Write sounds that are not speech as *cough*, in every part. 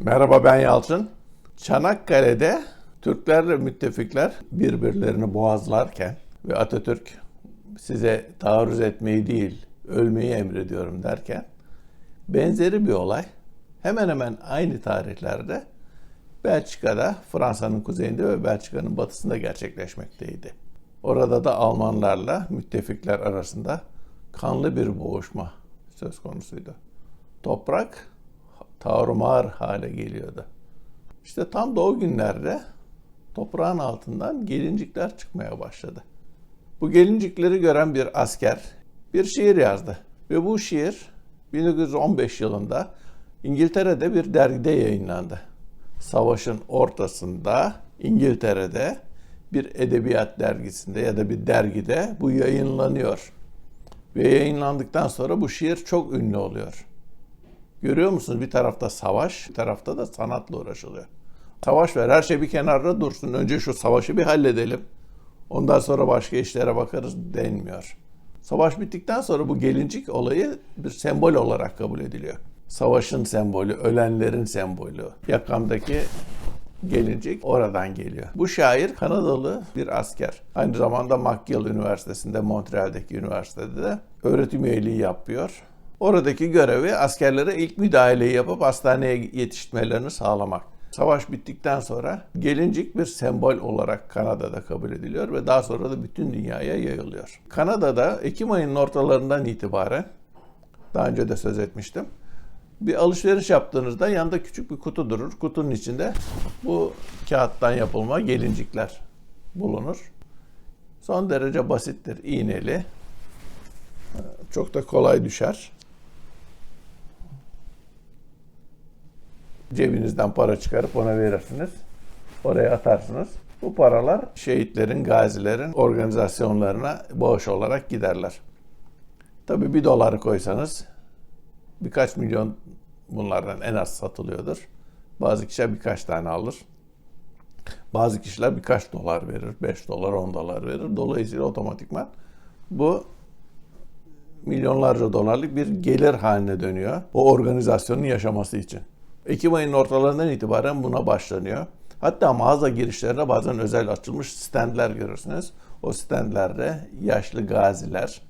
Merhaba ben Yalçın. Çanakkale'de Türklerle müttefikler birbirlerini boğazlarken ve Atatürk size taarruz etmeyi değil ölmeyi emrediyorum derken benzeri bir olay hemen hemen aynı tarihlerde Belçika'da Fransa'nın kuzeyinde ve Belçika'nın batısında gerçekleşmekteydi. Orada da Almanlarla müttefikler arasında kanlı bir boğuşma söz konusuydu. Toprak tarumar hale geliyordu. İşte tam da o günlerde toprağın altından gelincikler çıkmaya başladı. Bu gelincikleri gören bir asker bir şiir yazdı. Ve bu şiir 1915 yılında İngiltere'de bir dergide yayınlandı. Savaşın ortasında İngiltere'de bir edebiyat dergisinde ya da bir dergide bu yayınlanıyor. Ve yayınlandıktan sonra bu şiir çok ünlü oluyor. Görüyor musunuz? Bir tarafta savaş, bir tarafta da sanatla uğraşılıyor. Savaş ver, her şey bir kenarda dursun. Önce şu savaşı bir halledelim. Ondan sonra başka işlere bakarız denmiyor. Savaş bittikten sonra bu gelincik olayı bir sembol olarak kabul ediliyor. Savaşın sembolü, ölenlerin sembolü. Yakamdaki gelincik oradan geliyor. Bu şair Kanadalı bir asker. Aynı zamanda McGill Üniversitesi'nde, Montreal'deki üniversitede de öğretim üyeliği yapıyor. Oradaki görevi askerlere ilk müdahaleyi yapıp hastaneye yetişmelerini sağlamak. Savaş bittikten sonra gelincik bir sembol olarak Kanada'da kabul ediliyor ve daha sonra da bütün dünyaya yayılıyor. Kanada'da Ekim ayının ortalarından itibaren, daha önce de söz etmiştim, bir alışveriş yaptığınızda yanında küçük bir kutu durur. Kutunun içinde bu kağıttan yapılma gelincikler bulunur. Son derece basittir, iğneli. Çok da kolay düşer. Cebinizden para çıkarıp ona verirsiniz. Oraya atarsınız. Bu paralar şehitlerin, gazilerin organizasyonlarına bağış olarak giderler. Tabii bir dolar koysanız birkaç milyon bunlardan en az satılıyordur. Bazı kişiler birkaç tane alır. Bazı kişiler birkaç dolar verir, 5 dolar, 10 dolar verir. Dolayısıyla otomatikman bu milyonlarca dolarlık bir gelir haline dönüyor. O organizasyonun yaşaması için. Ekim ayının ortalarından itibaren buna başlanıyor. Hatta mağaza girişlerine bazen özel açılmış standler görürsünüz. O standlerde yaşlı gaziler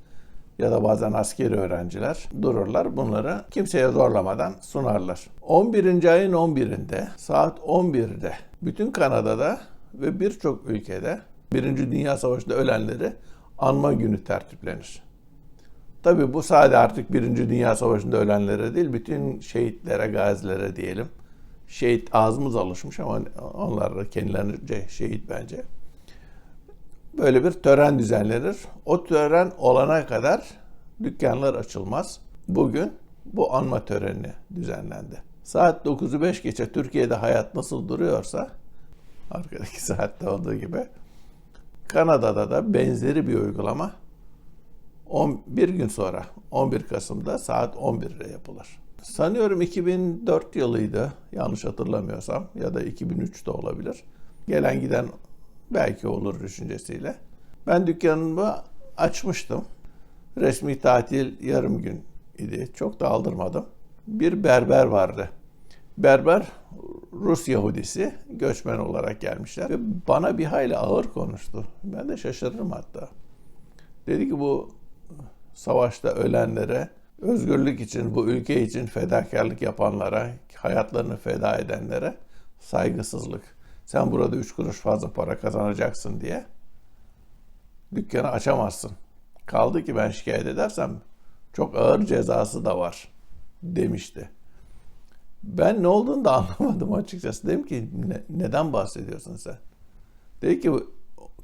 ya da bazen askeri öğrenciler dururlar. Bunları kimseye zorlamadan sunarlar. 11. ayın 11'inde saat 11'de bütün Kanada'da ve birçok ülkede Birinci Dünya Savaşı'nda ölenleri anma günü tertiplenir. Tabi bu sadece artık Birinci Dünya Savaşı'nda ölenlere değil, bütün şehitlere, gazilere diyelim. Şehit ağzımız alışmış ama onlar da kendilerince şehit bence. Böyle bir tören düzenlenir. O tören olana kadar dükkanlar açılmaz. Bugün bu anma töreni düzenlendi. Saat 9'u 5 geçe Türkiye'de hayat nasıl duruyorsa, arkadaki *laughs* saatte olduğu gibi, Kanada'da da benzeri bir uygulama 11 gün sonra 11 Kasım'da saat 11'de yapılır. Sanıyorum 2004 yılıydı yanlış hatırlamıyorsam ya da 2003 de olabilir. Gelen giden belki olur düşüncesiyle. Ben dükkanımı açmıştım. Resmi tatil yarım gün idi. Çok da aldırmadım. Bir berber vardı. Berber Rus Yahudisi göçmen olarak gelmişler ve bana bir hayli ağır konuştu. Ben de şaşırırım hatta. Dedi ki bu savaşta ölenlere, özgürlük için, bu ülke için fedakarlık yapanlara, hayatlarını feda edenlere saygısızlık. Sen burada üç kuruş fazla para kazanacaksın diye dükkanı açamazsın. Kaldı ki ben şikayet edersem çok ağır cezası da var demişti. Ben ne olduğunu da *laughs* anlamadım açıkçası. Dedim ki ne, neden bahsediyorsun sen? Dedi ki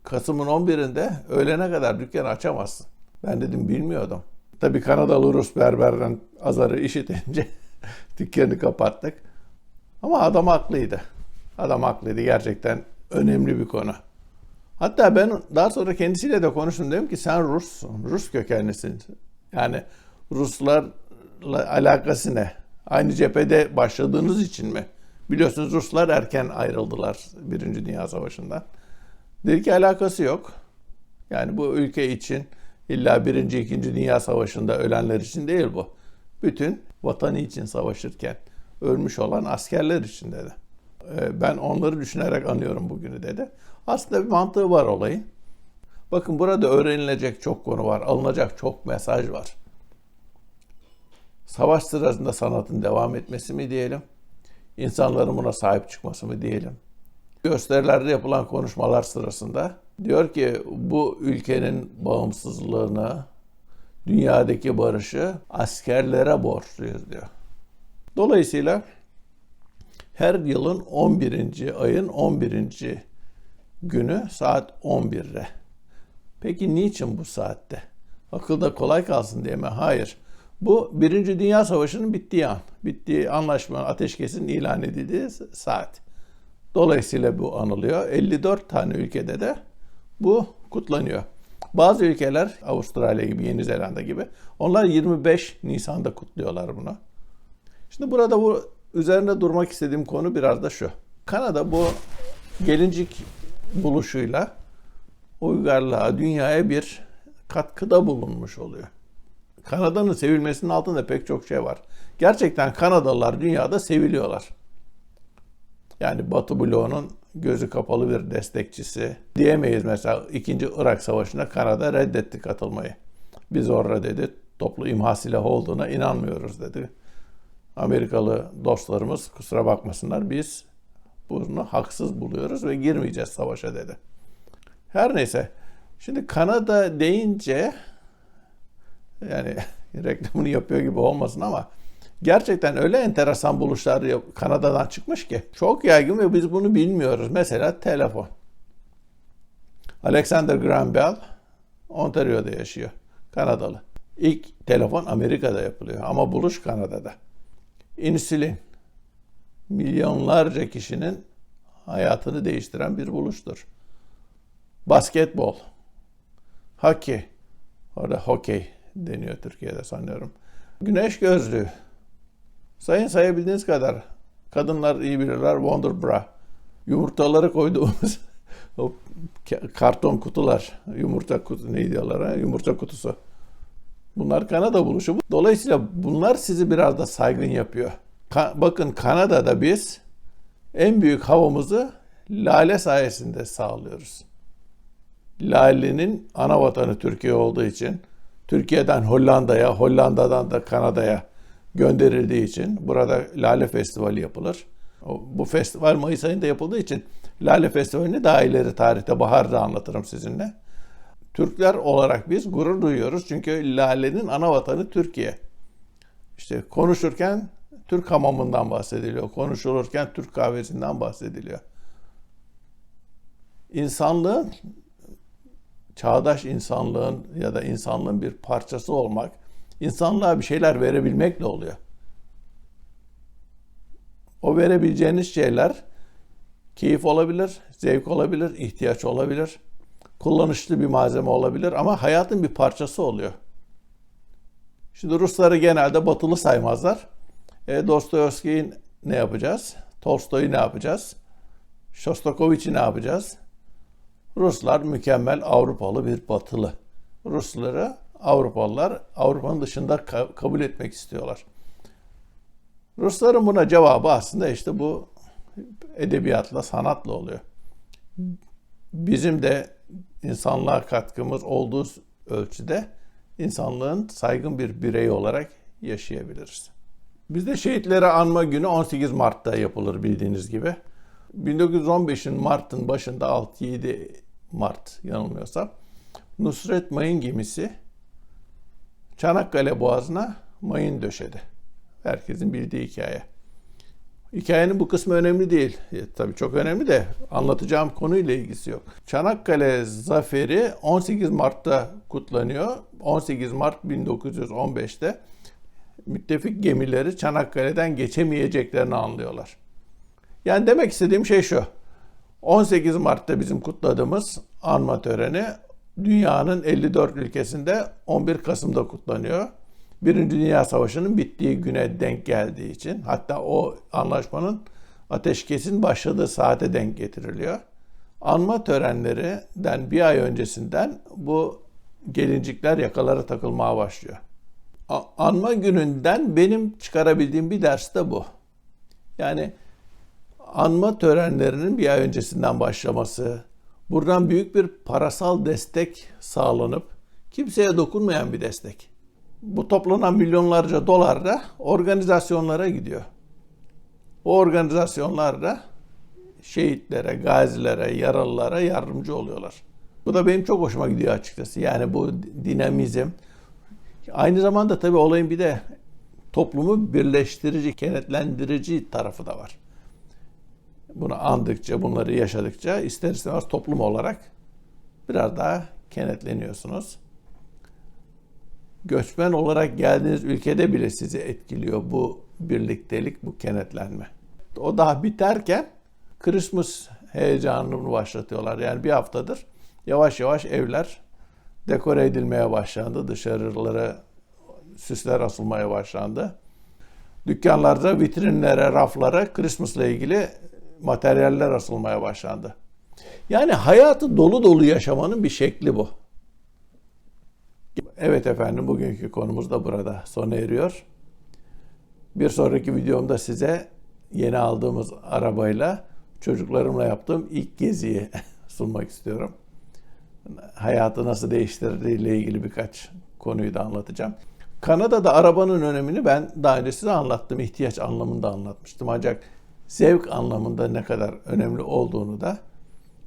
Kasım'ın 11'inde öğlene kadar dükkanı açamazsın. Ben dedim bilmiyordum. Tabii Kanadalı Rus berberden azarı işitince *laughs* dükkanı kapattık. Ama adam haklıydı. Adam haklıydı gerçekten önemli bir konu. Hatta ben daha sonra kendisiyle de konuştum. Dedim ki sen Russun, Rus kökenlisin. Yani Ruslarla alakası ne? Aynı cephede başladığınız için mi? Biliyorsunuz Ruslar erken ayrıldılar Birinci Dünya Savaşı'ndan. Dedi ki alakası yok. Yani bu ülke için illa Birinci, İkinci Dünya Savaşı'nda ölenler için değil bu. Bütün vatanı için savaşırken ölmüş olan askerler için dedi. E, ben onları düşünerek anıyorum bugünü dedi. Aslında bir mantığı var olayın. Bakın burada öğrenilecek çok konu var, alınacak çok mesaj var. Savaş sırasında sanatın devam etmesi mi diyelim? İnsanların buna sahip çıkması mı diyelim? Gösterilerde yapılan konuşmalar sırasında diyor ki bu ülkenin bağımsızlığını, dünyadaki barışı askerlere borçluyuz diyor. Dolayısıyla her yılın 11. ayın 11. günü saat 11'de. Peki niçin bu saatte? Akılda kolay kalsın diye mi? Hayır. Bu Birinci Dünya Savaşı'nın bittiği an. Bittiği anlaşma, ateşkesin ilan edildiği saat. Dolayısıyla bu anılıyor. 54 tane ülkede de bu kutlanıyor. Bazı ülkeler Avustralya gibi, Yeni Zelanda gibi onlar 25 Nisan'da kutluyorlar bunu. Şimdi burada bu üzerinde durmak istediğim konu biraz da şu. Kanada bu gelincik buluşuyla uygarlığa, dünyaya bir katkıda bulunmuş oluyor. Kanada'nın sevilmesinin altında pek çok şey var. Gerçekten Kanadalılar dünyada seviliyorlar. Yani Batı bloğunun gözü kapalı bir destekçisi diyemeyiz mesela 2. Irak Savaşı'na Kanada reddetti katılmayı. Biz orada dedi toplu imha silahı olduğuna inanmıyoruz dedi. Amerikalı dostlarımız kusura bakmasınlar biz bunu haksız buluyoruz ve girmeyeceğiz savaşa dedi. Her neyse şimdi Kanada deyince yani *laughs* reklamını yapıyor gibi olmasın ama gerçekten öyle enteresan buluşlar Kanada'dan çıkmış ki çok yaygın ve biz bunu bilmiyoruz. Mesela telefon. Alexander Graham Bell Ontario'da yaşıyor. Kanadalı. İlk telefon Amerika'da yapılıyor ama buluş Kanada'da. İnsülin milyonlarca kişinin hayatını değiştiren bir buluştur. Basketbol, hockey, orada hokey deniyor Türkiye'de sanıyorum. Güneş gözlüğü. Sayın sayabildiğiniz kadar. Kadınlar iyi bilirler. Wonder Bra. Yumurtaları koyduğumuz *laughs* o karton kutular. Yumurta kutu ne diyorlar ha? Yumurta kutusu. Bunlar Kanada buluşu. Dolayısıyla bunlar sizi biraz da saygın yapıyor. Ka- bakın Kanada'da biz en büyük havamızı lale sayesinde sağlıyoruz. Lale'nin ana vatanı Türkiye olduğu için Türkiye'den Hollanda'ya, Hollanda'dan da Kanada'ya gönderildiği için burada Lale Festivali yapılır. Bu festival Mayıs ayında yapıldığı için Lale Festivali'ni daha ileri tarihte baharda anlatırım sizinle. Türkler olarak biz gurur duyuyoruz çünkü Lale'nin ana vatanı Türkiye. İşte konuşurken Türk hamamından bahsediliyor. Konuşulurken Türk kahvesinden bahsediliyor. İnsanlığın çağdaş insanlığın ya da insanlığın bir parçası olmak, insanlığa bir şeyler verebilmekle oluyor. O verebileceğiniz şeyler keyif olabilir, zevk olabilir, ihtiyaç olabilir, kullanışlı bir malzeme olabilir ama hayatın bir parçası oluyor. Şimdi Rusları genelde batılı saymazlar. E, Dostoyevski'yi ne yapacağız? Tolstoy'u ne yapacağız? Shostakovich'i ne yapacağız? Ruslar mükemmel Avrupalı bir batılı. Rusları Avrupalılar Avrupa'nın dışında ka- kabul etmek istiyorlar. Rusların buna cevabı aslında işte bu edebiyatla, sanatla oluyor. Bizim de insanlığa katkımız olduğu ölçüde insanlığın saygın bir birey olarak yaşayabiliriz. Bizde şehitleri anma günü 18 Mart'ta yapılır bildiğiniz gibi. 1915'in Mart'ın başında 6-7 Mart yanılmıyorsam Nusret Mayın gemisi Çanakkale Boğazı'na mayın döşedi. Herkesin bildiği hikaye. Hikayenin bu kısmı önemli değil. E, tabii çok önemli de anlatacağım konuyla ilgisi yok. Çanakkale zaferi 18 Mart'ta kutlanıyor. 18 Mart 1915'te müttefik gemileri Çanakkale'den geçemeyeceklerini anlıyorlar. Yani demek istediğim şey şu. 18 Mart'ta bizim kutladığımız anma töreni dünyanın 54 ülkesinde 11 Kasım'da kutlanıyor. Birinci Dünya Savaşı'nın bittiği güne denk geldiği için hatta o anlaşmanın ateşkesin başladığı saate denk getiriliyor. Anma törenlerinden bir ay öncesinden bu gelincikler yakalara takılmaya başlıyor. Anma gününden benim çıkarabildiğim bir ders de bu. Yani anma törenlerinin bir ay öncesinden başlaması, buradan büyük bir parasal destek sağlanıp kimseye dokunmayan bir destek. Bu toplanan milyonlarca dolar da organizasyonlara gidiyor. O organizasyonlar da şehitlere, gazilere, yaralılara yardımcı oluyorlar. Bu da benim çok hoşuma gidiyor açıkçası. Yani bu dinamizm. Aynı zamanda tabii olayın bir de toplumu birleştirici, kenetlendirici tarafı da var. Bunu andıkça, bunları yaşadıkça ister istemez toplum olarak biraz daha kenetleniyorsunuz. Göçmen olarak geldiğiniz ülkede bile sizi etkiliyor bu birliktelik, bu kenetlenme. O daha biterken Christmas heyecanını başlatıyorlar. Yani bir haftadır yavaş yavaş evler dekore edilmeye başlandı. Dışarılara süsler asılmaya başlandı. Dükkanlarda vitrinlere, raflara Christmas'la ilgili materyaller asılmaya başlandı. Yani hayatı dolu dolu yaşamanın bir şekli bu. Evet efendim bugünkü konumuz da burada sona eriyor. Bir sonraki videomda size yeni aldığımız arabayla çocuklarımla yaptığım ilk geziyi *laughs* sunmak istiyorum. Hayatı nasıl değiştirdiği ile ilgili birkaç konuyu da anlatacağım. Kanada'da arabanın önemini ben daha önce size anlattım. ihtiyaç anlamında anlatmıştım. Ancak zevk anlamında ne kadar önemli olduğunu da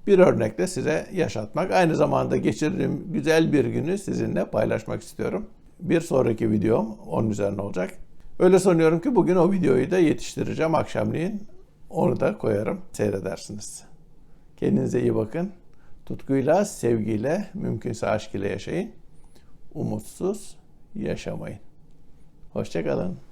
bir örnekle size yaşatmak. Aynı zamanda geçirdiğim güzel bir günü sizinle paylaşmak istiyorum. Bir sonraki videom onun üzerine olacak. Öyle sanıyorum ki bugün o videoyu da yetiştireceğim akşamleyin. Onu da koyarım, seyredersiniz. Kendinize iyi bakın. Tutkuyla, sevgiyle, mümkünse aşk ile yaşayın. Umutsuz yaşamayın. Hoşçakalın.